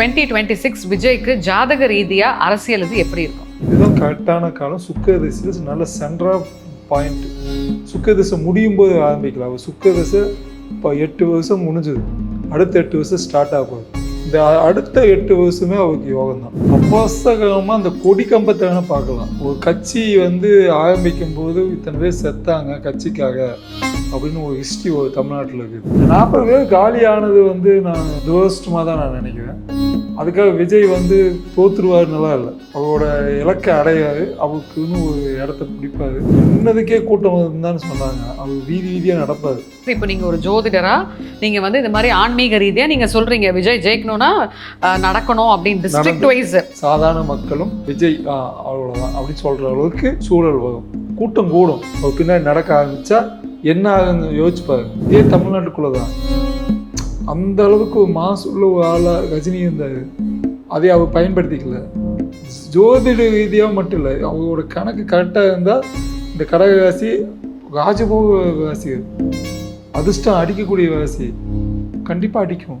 Twenty twenty six விஜய்க்கு ஜாதக ரீதியாக அரசியல் இது எப்படி இருக்கும்? இதுதான் கரெக்டான காலம். சுக்க நல்ல சென்ட்ரா பாயிண்ட் சுக்க திசை முடியும் போது ஆரம்பிக்கலாம். சுக்கரதிசை இப்போ எட்டு வருஷம் முடிஞ்சது. அடுத்த எட்டு வருஷம் ஸ்டார்ட் ஆகும் இந்த அடுத்த எட்டு வருஷமே அவருக்கு யோகம் தான். அப்பாசகமாக அந்த கொடி கம்பத்தை வேணால் பார்க்கலாம். ஒரு கட்சி வந்து ஆரம்பிக்கும் போது இத்தனை பேர் செத்தாங்க கட்சிக்காக அப்படின்னு ஒரு ஹிஸ்ட்ரி ஒரு தமிழ்நாட்டில் இருக்குது. நாற்பது பேர் காலியானது வந்து நான் துரஷ்டமாக தான் நான் நினைக்கிறேன். அதுக்காக விஜய் வந்து தோத்துருவாருன்னெல்லாம் இல்லை. அவரோட இலக்கை அடையாது. அவருக்குன்னு ஒரு இடத்த பிடிப்பாரு. இன்னதுக்கே கூட்டம் இருந்தான்னு சொன்னாங்க. அவர் வீதி வீதியாக நடப்பாரு. இப்போ நீங்க ஒரு ஜோதிடரா நீங்க வந்து இந்த மாதிரி ஆன்மீக ரீதியா நீங்க சொல்றீங்க விஜய் ஜெயிக்கணும்னா நடக்கணும் அப்படின்னு டிஸ்ட்ரிக்ட் வைஸ் சாதாரண மக்களும் விஜய் அவ்வளவுதான். அப்படின்னு சொல்ற அளவுக்கு சூழல் வரும். கூட்டம் கூடும். அவர் பின்னாடி நடக்க ஆரம்பிச்சா என்ன ஆகுன்னு யோசிச்சு பாருங்க. இதே தமிழ்நாட்டுக்குள்ள தான் அந்த அளவுக்கு ஒரு உள்ள ஒரு ஆளா ரஜினி இருந்தார். அதை அவர் பயன்படுத்திக்கல. ஜோதிட ரீதியாக மட்டும் இல்லை அவரோட கணக்கு கரெக்டாக இருந்தால் இந்த கடகராசி ராஜபோக ராசி அதிர்ஷ்டம் அடிக்கக்கூடிய ராசி. கண்டிப்பாக அடிக்கும்.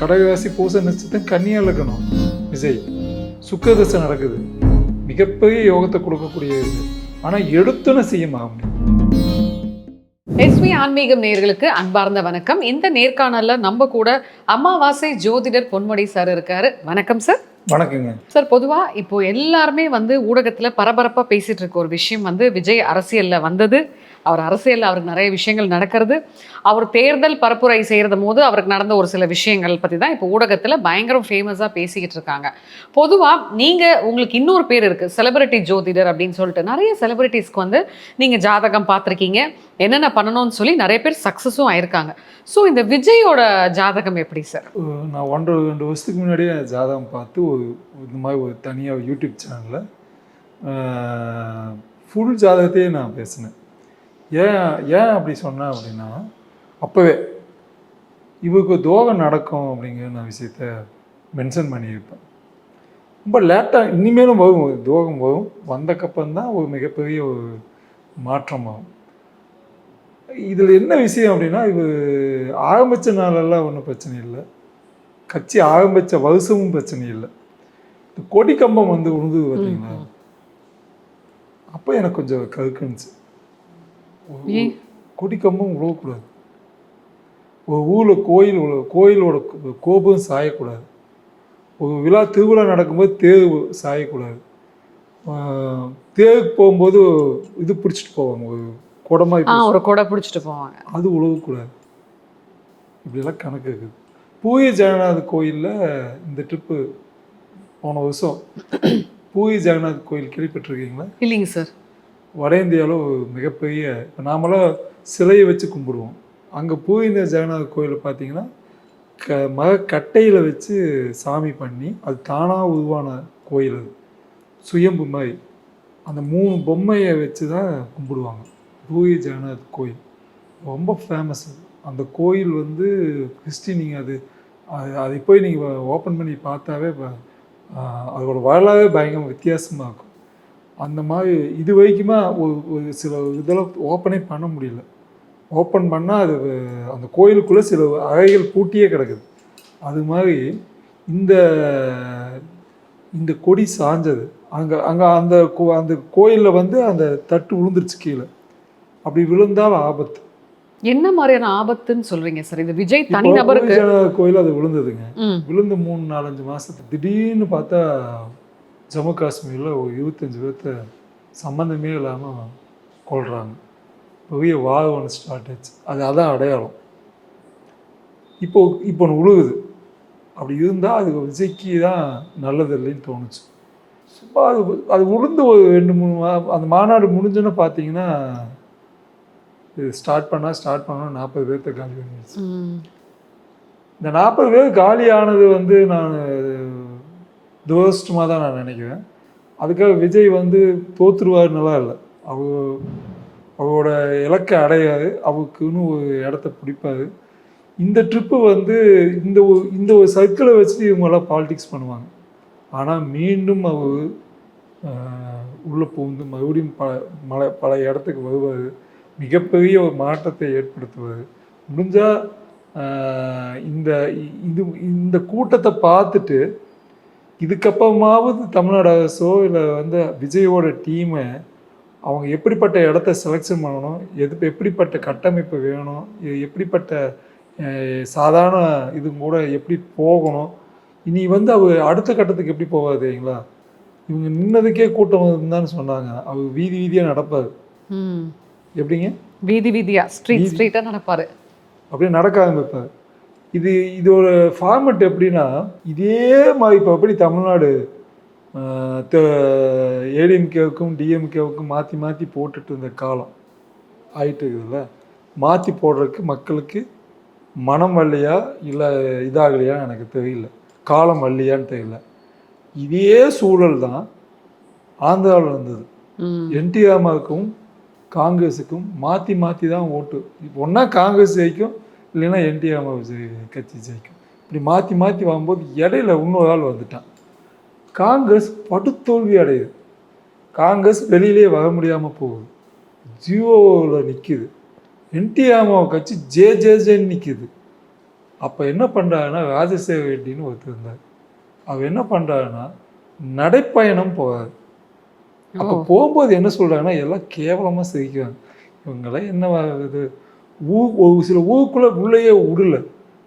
கடகராசி பூச நட்சத்திரம் கன்னியா இலக்கணம் விஜய். சுக்கரதசை நடக்குது. மிகப்பெரிய யோகத்தை கொடுக்கக்கூடியது ஆனால் எடுத்துன்னு செய்ய முடியும் எஸ்வி ஆன்மீகம் நேயர்களுக்கு அன்பார்ந்த வணக்கம். இந்த நேர்காணல்ல நம்ம கூட அமாவாசை ஜோதிடர் பொன்முடி சார் இருக்காரு. வணக்கம் சார். வணக்கங்க. சார் பொதுவா இப்போ எல்லாருமே வந்து ஊடகத்துல பரபரப்பா பேசிட்டு இருக்க ஒரு விஷயம் வந்து விஜய் அரசியல்ல வந்தது. அவர் அரசியலில் அவருக்கு நிறைய விஷயங்கள் நடக்கிறது. அவர் தேர்தல் பரப்புரை செய்கிறது போது அவருக்கு நடந்த ஒரு சில விஷயங்கள் பற்றி தான் இப்போ ஊடகத்தில் பயங்கரம் ஃபேமஸாக பேசிக்கிட்டு இருக்காங்க. பொதுவாக நீங்கள் உங்களுக்கு இன்னொரு பேர் இருக்குது செலிபிரிட்டி ஜோதிடர் அப்படின்னு சொல்லிட்டு. நிறைய செலிபிரிட்டிஸ்க்கு வந்து நீங்கள் ஜாதகம் பார்த்துருக்கீங்க. என்னென்ன பண்ணணும்னு சொல்லி நிறைய பேர் சக்ஸஸும் ஆயிருக்காங்க. ஸோ இந்த விஜயோட ஜாதகம் எப்படி சார் நான் ஒன்றரை ரெண்டு வருஷத்துக்கு முன்னாடியே ஜாதகம் பார்த்து ஒரு இந்த மாதிரி ஒரு தனியாக யூடியூப் சேனலில் ஃபுல் ஜாதகத்தையே நான் பேசினேன். ஏன் ஏன் அப்படி சொன்னேன் அப்படின்னா அப்போவே இவருக்கு துரோகம் நடக்கும் அப்படிங்கிற நான் விஷயத்த மென்ஷன் பண்ணியிருப்பேன். ரொம்ப லேட்டாக இனிமேலும் வரும் துரோகம் வரும். வந்தக்கப்புறம் தான் ஒரு மிகப்பெரிய ஒரு மாற்றம் ஆகும் இதில் என்ன விஷயம் அப்படின்னா இது ஆரம்பித்த நாளெல்லாம் ஒன்றும் பிரச்சனை இல்லை. கட்சி ஆரம்பித்த வருஷமும் பிரச்சனை இல்லை. இந்த கொடி கம்பம் வந்து உழுது பார்த்தீங்களா. அப்போ எனக்கு கொஞ்சம் கருக்குனுச்சு. ஒரு- ஏன்? கொடி கம்பம் உழவக்கூடாது. ஒரு ஊரில் கோயில் கோயிலோட கோ- கோபுரம் சாயக்கூடாது. ஒரு விழா திருவிழா நடக்கும்போது தேர் சாயக்கூடாது. தேருக்கு போகும்போது இது பிடிச்சிட்டு போவாங்க. ஒரு குடமா ஆ ஒரு கொடை பிடிச்சிட்டு போவாங்க. அது உழவக்கூடாது. இப்படியெல்லாம் கணக்கு இருக்குது. பூய ஜெகநாத் கோயிலில் இந்த ட்ரிப்பு போன வருஷம் பூய ஜெகநாத் கோயில் கேள்விப்பட்டிருக்கீங்களா? இல்லைங்க சார். வட இந்தியாவில் ஒரு மிகப்பெரிய இப்போ நாமெல்லாம் சிலையை வச்சு கும்பிடுவோம். அங்கே பூவிந்த ஜெகநாத கோயிலில் பார்த்தீங்கன்னா க மக கட்டையில் வச்சு சாமி பண்ணி அது தானாக உருவான கோயில் அது. சுயம்பு மாதிரி. அந்த மூணு பொம்மையை வச்சு தான் கும்பிடுவாங்க. பூரி ஜெகநாத் கோயில். ரொம்ப ஃபேமஸ் அந்த கோயில் வந்து கிறிஸ்டி நீங்கள் அது அது அதை போய் நீங்கள் ஓப்பன் பண்ணி பார்த்தாவே ப- ஆஹ் அதோட வரலாறே பயங்கர வித்தியாசமாக இருக்கும். அந்த மாதிரி இது வரைக்குமா ஒரு சில இதெல்லாம் ஓப்பனே பண்ண முடியல. ஓப்பன் பண்ணால் அது அந்த கோயிலுக்குள்ளே சில அறைகள் பூட்டியே கிடக்குது. அது மாதிரி இந்த இந்த கொடி சாஞ்சது. அங்கே அங்கே அந்த கோ- அந்த கோயிலில் வந்து அந்த தட்டு விழுந்துருச்சு கீழே. அப்படி விழுந்தால் ஆபத்து. என்ன மாதிரியான ஆபத்துன்னு சொல்றீங்க சார்? இது விஜய் இப்போ தனி நபருக்கு பூஜை கோயில் அது விழுந்ததுங்க. விழுந்து மூணு நாலஞ்சு மாதத்துக்கு திடீர்னு பார்த்தா ஜம்மு காஷ்மீரில் ஒரு இருபத்தஞ்சி பேர்த்த சம்மந்தமே இல்லாமல் கொள்கிறாங்க பெரிய வார் ஒன்று ஸ்டார்ட் ஆச்சு. அது அதான் அடையாளம். இப்போ இப்போ ஒன்று உழுகுது. அப்படி இருந்தால் அது விஜய்க்கு தான் நல்லது இல்லைன்னு தோணுச்சு. சும்மா அது அது உளுந்து ஒரு ரெண்டு மூணு மா அந்த மாநாடு முடிஞ்சோன்னு பார்த்தீங்கன்னா இது ஸ்டார்ட் பண்ணால் ஸ்டார்ட் பண்ணால் நாற்பது பேர்த்த காலி பண்ணிடுச்சு. இந்த நாற்பது பேர் காலி ஆனது வந்து நான் துரஷ்டமாக தான் நான் நினைக்கிறேன். அதுக்காக விஜய் வந்து தோத்துருவாருன்னெல்லாம் இல்லை. அவ அவரோட இலக்கை அடையாது. அவருக்குன்னு ஒரு இடத்த பிடிப்பாரு. இந்த ட்ரிப்பு வந்து இந்த ஒரு இந்த ஒரு சர்க்கிளை வச்சு இவங்கெல்லாம் பாலிடிக்ஸ் பண்ணுவாங்க. ஆனால் மீண்டும் அவர் உள்ளே புகுந்து மறுபடியும் பல மல பல இடத்துக்கு வருவார். மிகப்பெரிய ஒரு மாற்றத்தை ஏற்படுத்துவார். முடிஞ்சால் இந்த இது இந்த கூட்டத்தை பார்த்துட்டு இதுக்கப்புறமாவது தமிழ்நாடு அரசோ இல்லை வந்து விஜயோட டீமை அவங்க எப்படிப்பட்ட இடத்த செலெக்ஷன் பண்ணணும்? எது எப்படிப்பட்ட கட்டமைப்பு வேணும்? இது எப்படிப்பட்ட சாதாரண இது கூட எப்படி போகணும்? இனி வந்து அவ அடுத்த கட்டத்துக்கு எப்படி போவாது தெரியுங்களா? இவங்க நின்னதுக்கே கூட்டம் இருந்தான்னு சொன்னாங்க. அவர் வீதி வீதியாக நடப்பார். எப்படிங்க? வீதி வீதியா ஸ்ட்ரீட் வீதி. ஸ்ட்ரீட்டா நடப்பாரு. அப்படியே நடக்க ஆரம்பிப்பார். இது இது ஒரு ஃபார்மெட் எப்படின்னா இதே மாதிரி இப்போ எப்படி தமிழ்நாடு ஏடிஎம்கேவுக்கும் டிஎம்கேவுக்கும் மாற்றி மாற்றி போட்டுட்டு இருந்த காலம் ஆயிட்டு இருக்குதுல்ல? மாற்றி போடுறதுக்கு மக்களுக்கு மனம் வரலையா இல்லை இதாகலையா எனக்கு தெரியல. காலம் வரலையான்னு தெரியல. இதே சூழல் தான் ஆந்திராவில் இருந்தது. ம். என்டிஆர்மாவுக்கும் காங்கிரஸுக்கும் மாற்றி மாற்றி தான் ஓட்டு. இப்போ ஒன்றா காங்கிரஸ் ஜெயிக்கும் இல்லைன்னா என்டிஆர்மா கட்சி ஜெயிக்கும். இப்படி மாற்றி மாற்றி வரும்போது இடையில இன்னொரு ஆள் வந்துட்டான். காங்கிரஸ் படுதோல்வி அடையுது. காங்கிரஸ் வெளியிலே வர முடியாமல் போகுது. ஜியோவில் நிற்கிது என்டிஆர்மா கட்சி ஜே ஜே ஜேன்னு நிற்கிது அப்போ என்ன பண்ணுறாங்கன்னா ராஜசேகர ரெட்டின்னு ஒருத்தர் இருந்தார். அவர் என்ன பண்ணுறாருன்னா நடைப்பயணம் போவார் அப்போ போகும்போது என்ன சொல்றாங்கன்னா எல்லாம் கேவலமா சிரிக்கிறாங்க. இவங்கெல்லாம் என்ன இது? ஊ ஒரு சில ஊருக்குள்ள உள்ளேயே விடல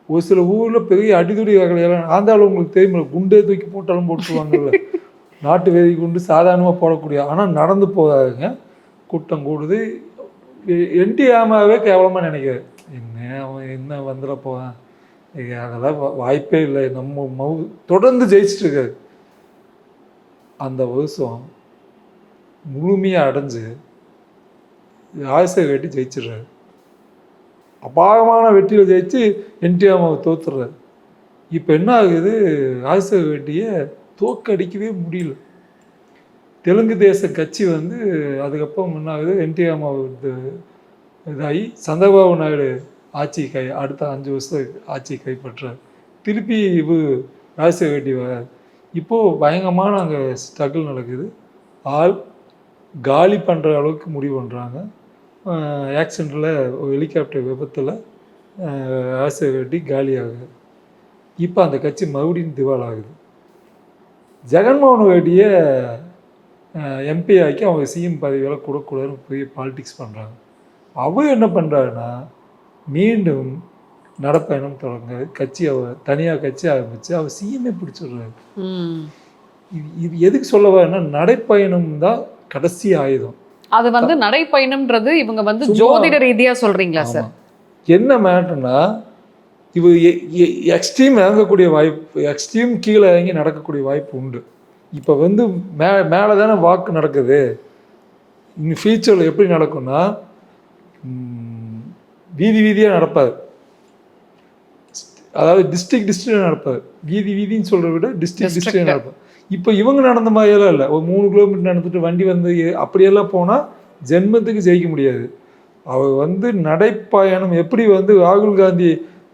ஒரு சில ஊர்ல பெரிய அடிதுடி வகையெல்லாம் ஆந்தாலும் உங்களுக்கு தெரியுமில்ல குண்டே தூக்கி போட்டாலும் போட்டுருவாங்கல்ல. நாட்டு வேதி குண்டு சாதாரணமாக போடக்கூடிய ஆனால் நடந்து போகாதுங்க. கூட்டம் கூடுது. என்டிஆமாவே கேவலமாக நினைக்கிறாரு. என்ன அவன் என்ன வந்துட போவான் அதெல்லாம் வாய்ப்பே இல்லை. நம்ம மவு தொடர்ந்து ஜெயிச்சிட்டு இருக்காரு. அந்த வருஷம் முழுமையாக அடைஞ்சு ராஜசேகர ரெட்டி ஜெயிச்சிடுறாரு. அபாரமான வெற்றியில் ஜெயிச்சு என்டிஆர் தோத்துடுறாரு. இப்போ என்ன ஆகுது? ராஜசேகர ரெட்டியை தோக்கடிக்கவே முடியல. தெலுங்கு தேச கட்சி வந்து அதுக்கப்புறம் என்ன ஆகுது? என்டிஆர் இதாகி சந்திரபாபு நாயுடு ஆட்சி கை அடுத்த அஞ்சு வருஷம் ஆட்சி கைப்பற்றார். திருப்பி இவு ராஜசேகர ரெட்டி வராது. இப்போது பயங்கரமான அங்கே ஸ்ட்ரகிள் நடக்குது. ஆள் காலி பண்ணுற அளவுக்கு முடிவு பண்ணுறாங்க ஆக்சிடெண்ட்டில் ஹெலிகாப்டர் விபத்தில் ராஜசேகர ரெட்டி காலி ஆகுது இப்போ அந்த கட்சி மறுபடியும் திவால் ஆகுது ஜெகன்மோகன் ரெட்டியை எம்பி ஆக்கி அவங்க சிஎம் பதவியெல்லாம் கொடுக்கூடாதுன்னு பெரிய பாலிடிக்ஸ் பண்ணுறாங்க அவர் என்ன பண்ணுறாருன்னா மீண்டும் நடப்பயணம் தொடங்க கட்சி அவர் தனியாக கட்சி ஆரம்பித்து அவர் சிஎம்ஏ பிடிச்சிடுறாரு இது இது எதுக்கு சொல்ல வரேன்னா நடைப்பயணம் தான் கடைசி ஆயுதம். அது வந்து நடைப்பயணம்ன்றது இவங்க வந்து ஜோதிட ரீதியா சொல்றீங்களா சார். என்ன மேட்டர்னா இவ எக்ஸ்ட்ரீம் இறங்கக்கூடிய வாய்ப்பு எக்ஸ்ட்ரீம் கீழே இறங்கி நடக்கக்கூடிய வாய்ப்பு உண்டு. இப்போ வந்து மே மேலே தானே வாக்கு நடக்குது இன்னும் ஃபியூச்சரில் எப்படி நடக்கும்னா வீதி வீதியாக நடப்பார். அதாவது டிஸ்ட்ரிக்ட் டிஸ்ட்ரிக்ட் நடப்பார். வீதி வீதின்னு சொல்கிறத விட டிஸ்ட்ரிக்ட். டிஸ்ட்ரிக்ட் நடப்பார். இப்போ இவங்க நடந்த மாதிரியெல்லாம் இல்லை. ஒரு மூணு கிலோமீட்டர் நடந்துட்டு வண்டி வந்து அப்படியெல்லாம் போனால் ஜென்மத்துக்கு ஜெயிக்க முடியாது. அவர் வந்து நடைப்பயணம் எப்படி வந்து ராகுல் காந்தி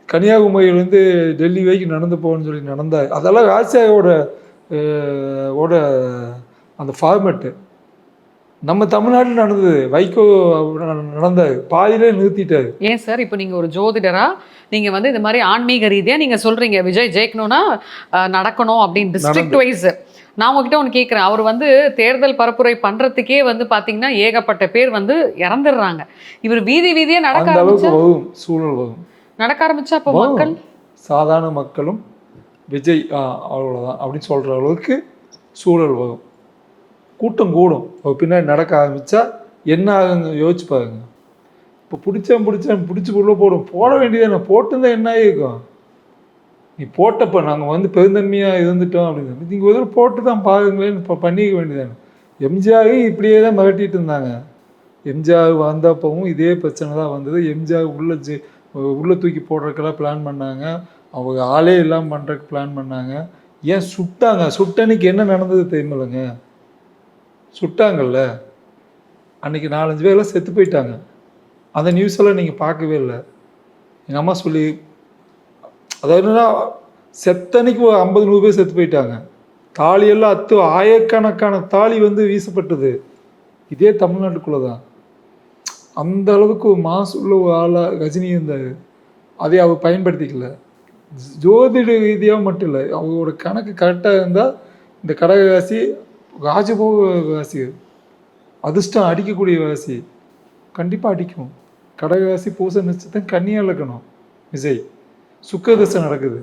கன்னியாகுமரியிலேருந்து டெல்லி வரைக்கும் நடந்து போகணும்னு சொல்லி நடந்தார். அதெல்லாம் ராஜ்சாவோட ஓட அந்த ஃபார்மெட்டு நம்ம தமிழ்நாட்டில் நடந்தது வைகோ நடந்தார் பாதியிலே நிறுத்திட்டாரு. ஏன் சார்? இப்போ நீங்க ஒரு ஜோதிடரா நீங்க வந்து இந்த மாதிரி ஆன்மீக ரீதியா நீங்க சொல்றீங்க விஜய் ஜெயிக்கணும்னா நடக்கணும் அப்படின்னு டிஸ்ட்ரிக்ட் வைஸ் நான் உங்ககிட்ட ஒன்று கேட்குறேன் அவர் வந்து தேர்தல் பரப்புரை பண்றதுக்கே வந்து பாத்தீங்கன்னா ஏகப்பட்ட பேர் வந்து இறந்துடுறாங்க. இவர் வீதி வீதியா நடக்க அளவுக்கு வரும் சூழல் வரும். நடக்க ஆரம்பிச்சா அப்போ. மக்கள்? சாதாரண மக்களும் விஜய் ஆ, அவ்வளவுதான் அப்படின்னு சொல்கிற அளவுக்கு சூழல் வரும். கூட்டம் கூடும். பின்னாடி நடக்க ஆரம்பித்தா என்ன ஆகுங்க? யோசிச்சு பாருங்க. இப்போ பிடிச்சேன் பிடிச்சேன் பிடிச்சி உள்ளே போடும். போட வேண்டியது போட்டிருந்தா என்ன ஆகிருக்கும் நீ போட்டப்ப நாங்கள் வந்து பெருந்தன்மையாக இருந்துட்டோம் அப்படின்னு நீங்கள் ஒரு போட்டு தான் பாருங்களேன்னு இப்போ பண்ணிக்க வேண்டியதானே எம்ஜிஆரையும் இப்படியே தான் மிரட்டிட்டு இருந்தாங்க. எம்ஜிஆர் வந்தப்பவும் இதே பிரச்சனை தான் வந்தது. எம்ஜிஆர் உள்ளே ஜெ உள்ளே தூக்கி போடுறதுக்கெல்லாம் பிளான் பண்ணாங்க. அவங்க ஆளே இல்லாமல் பண்ணுறதுக்கு பிளான் பண்ணாங்க. ஏன் சுட்டாங்க? சுட்டன்னைக்கு என்ன நடந்தது தெரியுமில்லைங்க? சுட்டாங்கல்ல? அன்னைக்கு நாலஞ்சு பேர்லாம் செத்து போயிட்டாங்க. அந்த நியூஸ் எல்லாம் நீங்கள் பார்க்கவே இல்லை. எங்கள் அம்மா சொல்லி அதாவது என்னன்னா செத்தனைக்கு ஒரு ஐம்பது நூறு பேர் செத்து போயிட்டாங்க. தாலியெல்லாம் அத்து ஆயிரக்கணக்கான தாலி வந்து வீசப்பட்டது. இதே தமிழ்நாட்டுக்குள்ளே தான் அந்த அளவுக்கு மாசு உள்ள ஒரு ஆளாக ரஜினி இருந்தார். அதை அவர் பயன்படுத்திக்கல. ஜோதிட ரீதியாக மட்டும் இல்லை. அவரோட கணக்கு கரெக்டாக இருந்தால் இந்த கடகராசி ராஜபோக ராசி அதிர்ஷ்டம் அடிக்கக்கூடிய ராசி கண்டிப்பாக அடிக்கும். கடகராசி பூச நட்சத்திரம் கன்னியா இலக்கணம் விஜய் சுக்கதசை நடக்குது.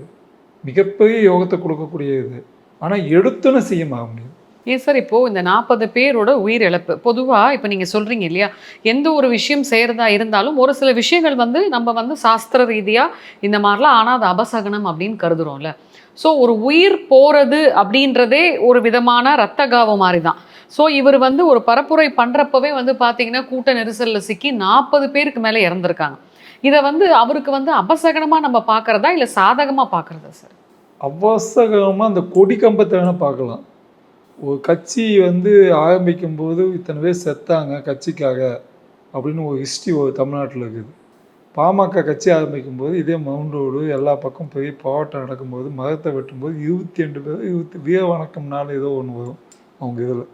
மிகப்பெரிய யோகத்தை கொடுக்கக்கூடிய இது ஆனால் எடுத்துன்னு செய்ய முடியும். ஏன் சார் இப்போது இந்த நாற்பது பேரோட உயிர் இழப்பு பொதுவாக இப்போ நீங்கள் சொல்கிறீங்க இல்லையா? எந்த ஒரு விஷயம் செய்கிறதா இருந்தாலும் ஒரு சில விஷயங்கள் வந்து நம்ம வந்து சாஸ்திர ரீதியாக இந்த மாதிரிலாம் ஆனால் அது அபசகனம் அப்படின்னு கருதுகிறோம்ல ஸோ ஒரு உயிர் போகிறது அப்படின்றதே ஒரு விதமான ரத்த காவு மாதிரி தான் ஸோ இவர் வந்து ஒரு பரப்புரை பண்ணுறப்பவே வந்து பார்த்தீங்கன்னா கூட்ட நெரிசலில் சிக்கி நாற்பது பேருக்கு மேலே இறந்துருக்காங்க. இதை வந்து அவருக்கு வந்து அபசகனமாக நம்ம பார்க்குறதா இல்லை சாதகமாக பார்க்குறதா சார் அவசகமாக அந்த கொடி கம்பத்தை வேணால் பார்க்கலாம். ஒரு கட்சி வந்து ஆரம்பிக்கும் போது இத்தனை பேர் செத்தாங்க கட்சிக்காக அப்படின்னு ஒரு ஹிஸ்ட்ரி ஒரு தமிழ்நாட்டில் இருக்குது. பாமக கட்சி ஆரம்பிக்கும் போது இதே மவுண்ட் ரோடு எல்லா பக்கம் பெரிய போராட்டம் நடக்கும்போது மதத்தை வெட்டும்போது இருபத்தி ரெண்டு பேர் இருபத்தி வீர வணக்கம் நாள் ஏதோ ஒன்று வரும் அவங்க இதில்.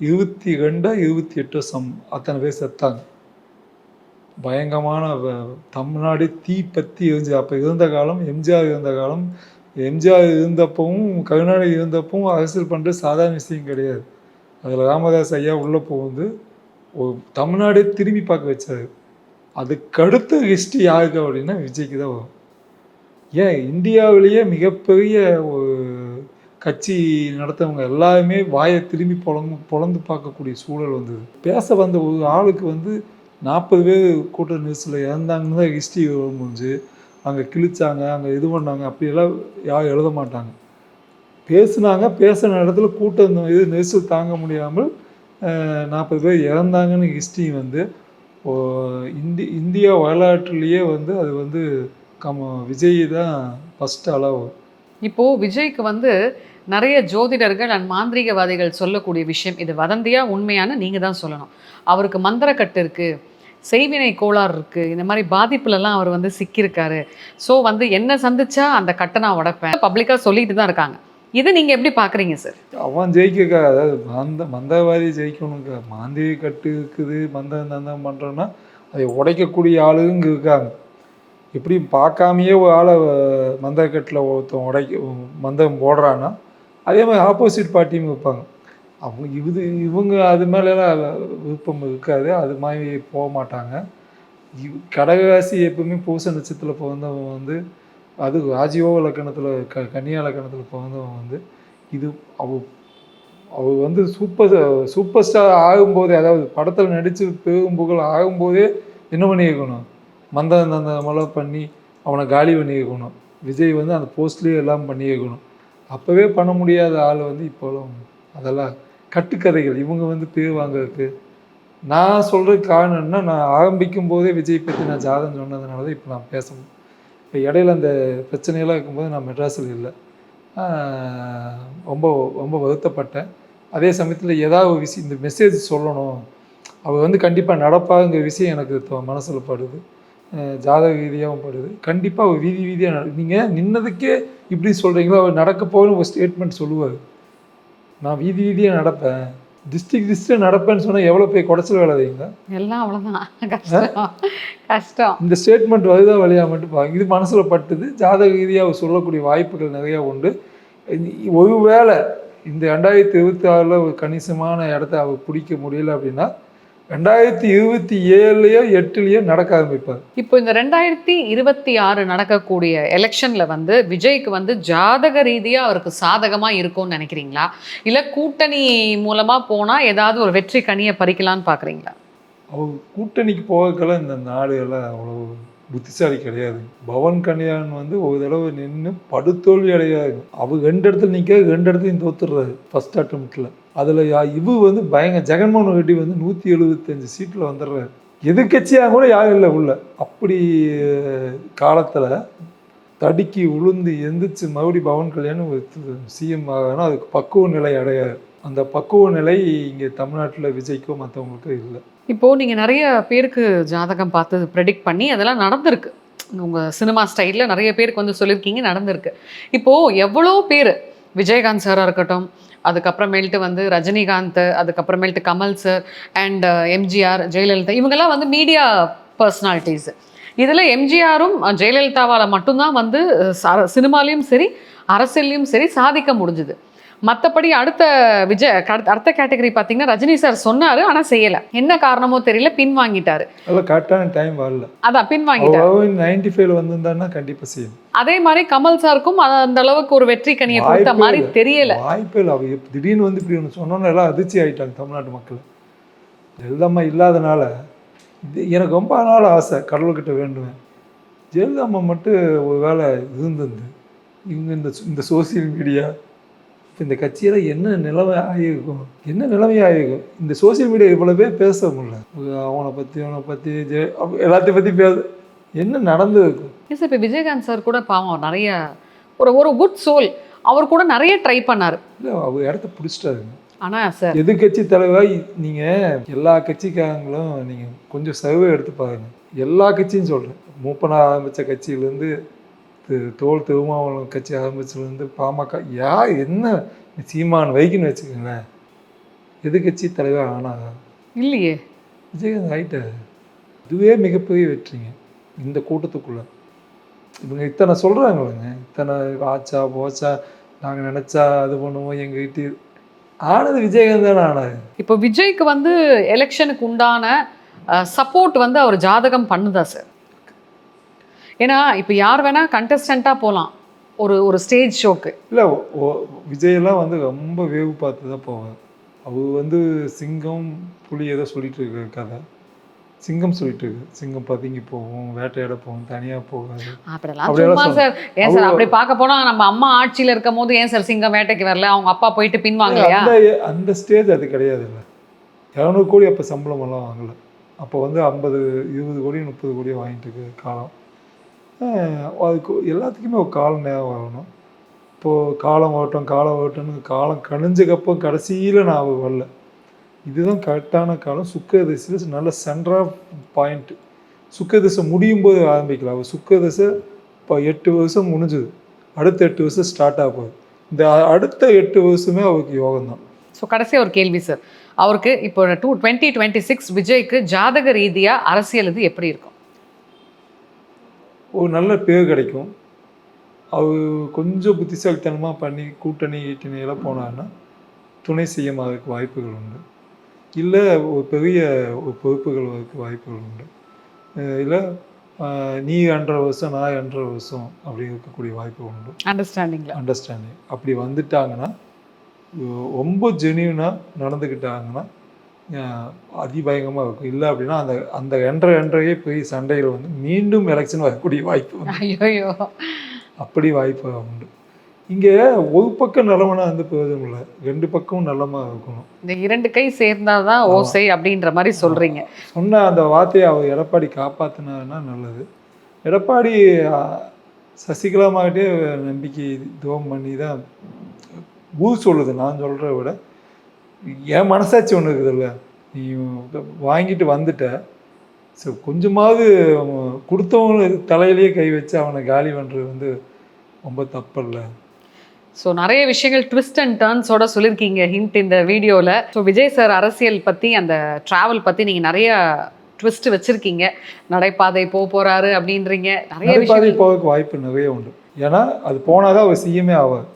இருபத்தி ரெண்டா இருபத்தி எட்டு சம் அத்தனை பேர் செத்தாங்க. பயங்கரமான தமிழ்நாடு தீ பற்றி எரிஞ்சு அப்போ இருந்த காலம் எம்ஜிஆர் இருந்த காலம். எம்ஜிஆர் இருந்தப்பவும் கருணாநிதி இருந்தப்பவும் அரசியல் பண்ணுறது சாதாரண விஷயம் கிடையாது. அதில் ராமதாஸ் ஐயா உள்ளே போகுது ஒரு தமிழ்நாடே திரும்பி பார்க்க வச்சாரு. அதுக்கடுத்து ஹிஸ்ட்ரி யாருக்கு அப்படின்னா விஜய்க்கு தான் வரும். ஏன்? இந்தியாவிலேயே மிகப்பெரிய ஒரு கட்சி நடத்தவங்க எல்லாருமே வாயை திரும்பி பொழந்து பொழந்து பார்க்கக்கூடிய சூழல் வந்தது. பேச வந்த ஒரு ஆளுக்கு வந்து நாற்பது பேர் கூட்ட நெரிசலில் இறந்தாங்கன்னு தான் ஹிஸ்ட்ரி முடிஞ்சு அங்கே கிழிச்சாங்க அங்கே இது பண்ணாங்க அப்படியெல்லாம் யாரும் எழுத மாட்டாங்க. பேசுனாங்க பேசுன இடத்துல கூட்டம் இது நெரிசல் தாங்க முடியாமல் நாற்பது பேர் இறந்தாங்கன்னு ஹிஸ்ட்ரி வந்து இந்தி இந்தியா வரலாற்றுலேயே வந்து அது வந்து கம விஜய் தான் ஃபஸ்ட் அளவு இப்போது விஜய்க்கு வந்து நிறைய ஜோதிடர்கள் அண்ட் மாந்திரீகவாதிகள் சொல்லக்கூடிய விஷயம் இது வதந்தியா உண்மையான நீங்கள் தான் சொல்லணும். அவருக்கு மந்திரக்கட்டு இருக்குது செய்வினை கோளாறு இருக்குது இந்த மாதிரி பாதிப்புலலாம் அவர் வந்து சிக்கியிருக்காரு. ஸோ வந்து என்ன சந்திச்சா அந்த கட்டை நான் உடப்பேன் பப்ளிக்காக சொல்லிட்டு தான் இருக்காங்க. இதை நீங்க எப்படி பாக்குறீங்க சார் அவன் ஜெயிக்க அதாவது மந்த மந்தவாதி ஜெயிக்கணுங்க மாந்திரி கட்டு இருக்குது மந்தம் தந்தம் பண்ணுறோன்னா அதை உடைக்கக்கூடிய ஆளுங்க இருக்காங்க. எப்படி பார்க்காமையே ஒரு ஆளை மந்தக்கட்டில் ஒருத்தன் உடைக்க மந்தம் போடுறான்னா அதே மாதிரி ஆப்போசிட் பார்ட்டியும் வைப்பாங்க. அவங்க இது இவங்க அது மேலெல்லாம் விருப்பம் இருக்காது அது மாதிரி போக மாட்டாங்க. இவ் கடகராசி எப்பவுமே பூச நட்சத்திரத்தில் பிறந்தவன் வந்து அது ராஜீவோ இலக்கணத்தில் க கன்னியா லக்கணத்தில் பிறந்தவன் வந்து இது அவ அவ வந்து சூப்பர் சூப்பர் ஸ்டார் ஆகும்போதே அதாவது படத்தில் நடித்து பெரும் புகழ் ஆகும்போதே என்ன பண்ணியிருக்கணும்? மந்தம் தந்தமெல்லாம் பண்ணி அவனை காலி பண்ணியிருக்கணும். விஜய் வந்து அந்த போஸ்ட்லேயே எல்லாம் பண்ணியிருக்கணும். அப்போவே பண்ண முடியாத ஆள் வந்து இப்போலாம் அதெல்லாம் கட்டுக்கதைகள். இவங்க வந்து பேர் வாங்குறதுக்கு நான் சொல்கிற காரணம் என்ன நான் ஆரம்பிக்கும் போதே விஜய் பற்றி நான் ஜாதகம் சொன்னதுனால தான் இப்போ நான் பேசணும் இப்போ இடையில அந்த பிரச்சனையெல்லாம் இருக்கும்போது நான் மெட்ராஸில் இல்லை. ரொம்ப ரொம்ப வருத்தப்பட்டேன். அதே சமயத்தில் ஏதாவது ஒரு விஷயம் இந்த மெசேஜ் சொல்லணும். அவர் வந்து கண்டிப்பாக நடப்பாங்கிற விஷயம் எனக்கு மனசில் படுது. ஜாதக ரீதியாகவும் படுது. கண்டிப்பாக அவர் வீதி வீதியாக நட நீங்கள் நின்னதுக்கே இப்படி சொல்கிறீங்களோ அவர் நடக்க போகணும்னு ஒரு ஸ்டேட்மெண்ட் சொல்லுவார். நான் வீதி வீதியாக நடப்பேன். டிஸ்ட்ரிக்ட் டிஸ்ட்ரிக்ட் நடப்பேன்னு சொன்னால் எவ்வளோ போய் குடைச்சல் வேலை வைங்க எல்லாம் அவ்வளோதான் கஷ்டம். கஷ்டம். இந்த ஸ்டேட்மெண்ட் வருதா வழியாக மட்டும் பாருங்க. இது மனசில் பட்டுது. ஜாதக ரீதியாக அவர் சொல்லக்கூடிய வாய்ப்புகள் நிறையா உண்டு. ஒருவேளை இந்த ரெண்டாயிரத்தி இருபத்தி ஆறில் ஒரு கணிசமான இடத்த அவர் பிடிக்க முடியல அப்படின்னா ரெண்டாயிரத்தி இருபத்தி ஏழுலையோ எட்டுலேயோ நடக்க ஆரம்பிப்பார். இப்போ இந்த ரெண்டாயிரத்தி இருபத்தி ஆறு நடக்கக்கூடிய எலெக்ஷன்ல வந்து விஜய்க்கு வந்து ஜாதக ரீதியா அவருக்கு சாதகமா இருக்கும்னு நினைக்கிறீங்களா? இல்ல கூட்டணி மூலமா போனா ஏதாவது ஒரு வெற்றி கனியை பறிக்கலாம்னு பாக்குறீங்களா? அவர் கூட்டணிக்கு போகக்கெல்லாம் இந்த நாடு எல்லாம் அவ்வளோ புத்திசாலி கிடையாது. பவன் கல்யாண் வந்து ஒரு தடவை நின்று படுத்தோல்வி அடையாது அவர் ரெண்டு இடத்துல நிற்க ரெண்டு இடத்துலையும் தோத்துடுறாரு ஃபர்ஸ்ட் அட்டம்ப்டில் அதில் இவு வந்து பயங்கர ஜெகன்மோகன் ரெட்டி வந்து நூற்றி எழுபத்தஞ்சு சீட்டில் வந்துடுறாரு. எதிர்கட்சியாக கூட யாரும் இல்லை உள்ள. அப்படி காலத்தில் தடுக்கி உளுந்து எந்திரிச்சு மறுபடி பவன் கல்யாணம் சிஎம் ஆகணும் அதுக்கு பக்குவ நிலை அடையாது அந்த பக்குவ நிலை இங்கே தமிழ்நாட்டில் விஜய்க்கோ மற்றவங்களுக்கோ இல்லை. இப்போது நீங்கள் நிறைய பேருக்கு ஜாதகம் பார்த்து ப்ரெடிக்ட் பண்ணி அதெல்லாம் நடந்திருக்கு. உங்கள் சினிமா ஸ்டைலில் நிறைய பேருக்கு வந்து சொல்லியிருக்கீங்க நடந்திருக்கு. இப்போது எவ்வளோ பேர் விஜயகாந்த் சாராக இருக்கட்டும் அதுக்கப்புறமேல்ட்டு வந்து Rajinikanth அதுக்கப்புறமேல்ட்டு Kamal sir and MGR Jayalalithaa இவங்கெல்லாம் வந்து மீடியா பர்சனாலிட்டிஸு இதில் எம்ஜிஆரும் ஜெயலலிதாவால் மட்டும்தான் வந்து சினிமாலேயும் ச- சரி அரசியல்லையும் சரி சாதிக்க முடிஞ்சுது. மற்றபடி அடுத்த விஜய் அடுத்த- கேட்டகரி பார்த்தீங்கன்னா ரஜினி சார் சொன்னாரு ஆனா செய்யல. என்ன காரணமோ தெரியல பின் வாங்கிட்டாரு. கரெக்டான டைம் வரல. அதான் பின் வாங்கிட்டாரு. நைன்டி ஃபைவ்ல வந்திருந்தான்னா கண்டிப்பா செய்யணும் அதே மாதிரி கமல் சாருக்கும் அந்த அளவுக்கு ஒரு வெற்றி கனியை கொடுத்த மாதிரி. தெரியல. வாய்ப்பே இல்லை. அவ எப்ப- திடீர்னு வந்து இப்படி ஒன்று சொன்னோன்னு எல்லாம் அதிர்ச்சி ஆயிட்டாங்க தமிழ்நாட்டு மக்கள். ஜெயலலிதாம்மா இல்லாதனால இது எனக்கு ரொம்ப நாள் ஆசை கடவுள்கிட்ட வேண்டுவேன். ஜெயலலிதாம்மா மட்டும் ஒரு வேலை இருந்தது இவங்க இந்த இந்த சோசியல் மீடியா இந்த கட்சியில என்ன நிலைமை ஆகிருக்கும் என்ன நிலைமை ஆகிருக்கும் இந்த சோசியல் மீடியா இவ்வளோ பேர் பேச முடியல. அவனை பற்றி அவனை பற்றி ஜெய எல்லாத்தையும் பற்றி பேச என்ன நடந்திருக்கும் எஸ் இப்போ விஜயகாந்த் சார் கூட பாவம் நிறைய ஒரு ஒரு குட் சோல் அவர் கூட நிறைய ட்ரை பண்ணாரு. இல்லை அவர் இடத்த பிடிச்சிட்டாருங்க ஆனா சார் எதிர்கட்சி தலைவராக நீங்க எல்லா கட்சிக்காரங்களும் நீங்க கொஞ்சம் சர்வே எடுத்து பாருங்க. எல்லா கட்சியும் சொல்றேன். மூப்பனா ஆரம்பிச்ச கட்சியிலேருந்து தோல் திருமாவளவன் கட்சி ஆரம்பிச்சதுலேருந்து பாமக யார் என்ன சீமான் வைக்கின்னு வச்சுக்கோங்களேன்? எதிர்கட்சி தலைவர் ஆனாங்க இல்லையே. விஜயகாந்த் ஆயிட்டாரு இதுவே மிகப்பெரிய வெற்றிங்க இந்த கூட்டத்துக்குள்ள. இவங்க இத்தனை சொல்கிறாங்களேங்க இத்தனை ஆச்சா போச்சா நாங்கள் நினச்சா அது பண்ணுவோம் எங்கள் வீட்டு ஆனது விஜயகாந்த் தானே ஆனாரு. இப்போ விஜய்க்கு வந்து எலெக்ஷனுக்கு உண்டான சப்போர்ட் வந்து அவர் ஜாதகம் பண்ணுதா சார் ஏன்னா இப்போ யார் வேணா கண்டஸ்டண்ட்டாக போகலாம் ஒரு ஒரு ஸ்டேஜ் ஷோக்கு இல்லை விஜயெல்லாம் வந்து ரொம்ப வேவு பார்த்து தான் போவார் அவர் வந்து சிங்கம் புலி ஏதோ சொல்லிட்டு இருக்க கதை. சிங்கம் சொல்லிட்டு இருக்கு சிங்கம் பதுங்கி போகும் வேட்டையாட போகும் தனியாக போகாது. சார். ஏன் சார்? அப்படி பார்க்க போனா நம்ம அம்மா ஆட்சியில இருக்கும் போது ஏன் சார் சிங்கம் வேட்டைக்கு வரல? அவங்க அப்பா போயிட்டு பின் வாங்கலையா அந்த ஸ்டேஜ் அது கிடையாது இல்லை இரநூறு கோடி அப்போ சம்பளம் எல்லாம் வாங்கல. அப்போ வந்து ஐம்பது இருபது கோடி முப்பது கோடி வாங்கிட்டு இருக்கு காலம். அதுக்கு எல்லாத்துக்குமே ஒரு காலம் நேரம் வரணும். இப்போது காலம் ஓட்டம் காலம் ஓட்டம்னு காலம் கணிஞ்சக்கப்போ கடைசியில் நான் வரல. இதுதான் கரெக்டான காலம். சுக்க திசையில் நல்ல சென்டர் ஆஃப் பாயிண்ட் சுக்க திசை முடியும் போது ஆரம்பிக்கலாம். அவள் சுக்க திசை இப்போ எட்டு வருஷம் முடிஞ்சுது. அடுத்த எட்டு வருஷம் ஸ்டார்ட் ஆக போகுது. இந்த அடுத்த எட்டு வருஷமே அவருக்கு யோகம் தான். ஸோ கடைசியாக ஒரு கேள்வி சார் அவருக்கு இப்போ டூ டுவெண்ட்டி டுவெண்ட்டி சிக்ஸ் விஜய்க்கு ஜாதக ரீதியாக அரசியல் இது எப்படி இருக்கும்? ஒரு நல்ல பேர் கிடைக்கும். அவர் கொஞ்சம் புத்திசாலித்தனமாக பண்ணி கூட்டணி ஈட்டணி எல்லாம் போனாருன்னா துணை சிஎம் ஆகிறதுக்கு வாய்ப்புகள் உண்டு. இல்லை ஒரு பெரிய ஒரு பொறுப்புகள் வரதுக்கு வாய்ப்புகள் உண்டு. இல்லை நீ ரெண்டரை வருஷம் நான் ரெண்டரை வருஷம் அப்படி இருக்கக்கூடிய வாய்ப்பு உண்டு. அண்டர்ஸ்டாண்டிங்ல அண்டர்ஸ்டாண்டிங் அப்படி வந்துட்டாங்கன்னா ரொம்ப ஜெனியூனாக நடந்துக்கிட்டாங்கன்னா அஹ், அதிபயங்கரமாக இருக்கும். இல்லை அப்படின்னா அந்த அந்த ரெண்டரை ரெண்டரையே போய் சண்டையில் வந்து மீண்டும் எலெக்ஷன் வரக்கூடிய வாய்ப்பு. ஐயோ அப்படி வாய்ப்பு உண்டு. இங்கே ஒரு பக்கம் நல்லவனா வந்து பிரயோஜனம் இல்லை. ரெண்டு பக்கமும் நல்லமா இருக்கணும். இந்த இரண்டு கை சேர்ந்தாதான் ஓசை அப்படின்ற மாதிரி சொல்றீங்க. சொன்ன அந்த வார்த்தையை அவர் எடப்பாடி காப்பாற்றினாருன்னா நல்லது. எடப்பாடி அஹ், சசிகலா மாகிட்டே நம்பிக்கை துவம் பண்ணி தான் ஊர் சொல்லுது. நான் சொல்கிறத விட என் மனசாட்சி ஒன்று இருக்குதுல்ல நீ வாங்கிட்டு வந்துட்ட. ஸோ கொஞ்சமாவது கொடுத்தவங்க தலையிலேயே கை வச்சு அவனை காலி பண்ணுறது வந்து ரொம்ப தப்பல்ல. ஸோ நிறைய விஷயங்கள் ட்விஸ்ட் அண்ட் டர்ன்ஸோட சொல்லியிருக்கீங்க ஹிண்ட் இந்த வீடியோவில் ஸோ விஜய் சார் அரசியல் பற்றி அந்த ட்ராவல் பற்றி நீங்கள் நிறைய ட்விஸ்ட் வச்சுருக்கீங்க. நடைபாதை போக போகிறாரு அப்படின்றீங்க. நிறைய நடைபாதை விஷயங்கள். போகிறதுக்கு வாய்ப்பு நிறைய உண்டு. ஏன்னா அது போனாதான் அவர் சிஎம்ஏ ஆவார்.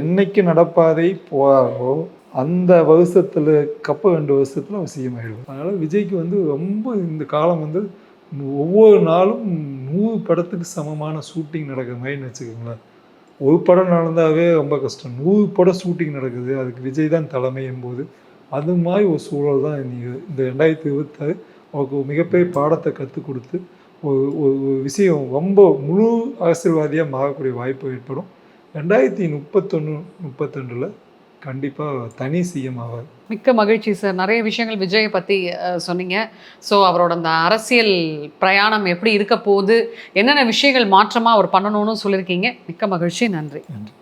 என்னைக்கு நடப்பாதை போறாரோ அந்த வருஷத்தில் கப்ப ரெண்டு வருஷத்தில் அவர் சிஎம் ஆயிடுவார் விஜய்க்கு வந்து ரொம்ப இந்த காலம் வந்து ஒவ்வொரு நாளும் நூறு படத்துக்கு சமமான ஷூட்டிங் நடக்கிற மாதிரி வச்சுக்கோங்களேன். ஒரு படம் நடந்தாவே ரொம்ப கஷ்டம். நூறு படம் ஷூட்டிங் நடக்குது. அதுக்கு விஜய் தான் தலைமை என்போது அது மாதிரி ஒரு சூழல் தான் நீங்கள் இந்த ரெண்டாயிரத்தி இருபத்தாறு அவருக்கு ஒரு மிகப்பெரிய பாடத்தை கற்றுக் கொடுத்து ஒரு ஒரு ஒரு விஷயம் ரொம்ப முழு அரசியல்வாதியாக மாறக்கூடிய வாய்ப்பு ஏற்படும். ரெண்டாயிரத்தி முப்பத்தொன்று முப்பத்தொன்றில் கண்டிப்பாக தனி சிஎம் ஆவார். மிக்க மகிழ்ச்சி சார். நிறைய விஷயங்கள் விஜயை பற்றி சொன்னீங்க. ஸோ அவரோட அந்த அரசியல் பிரயாணம் எப்படி இருக்க போகுது என்னென்ன விஷயங்கள் மாற்றமாக அவர் பண்ணணும்னு சொல்லியிருக்கீங்க. மிக்க மகிழ்ச்சி. நன்றி. நன்றி.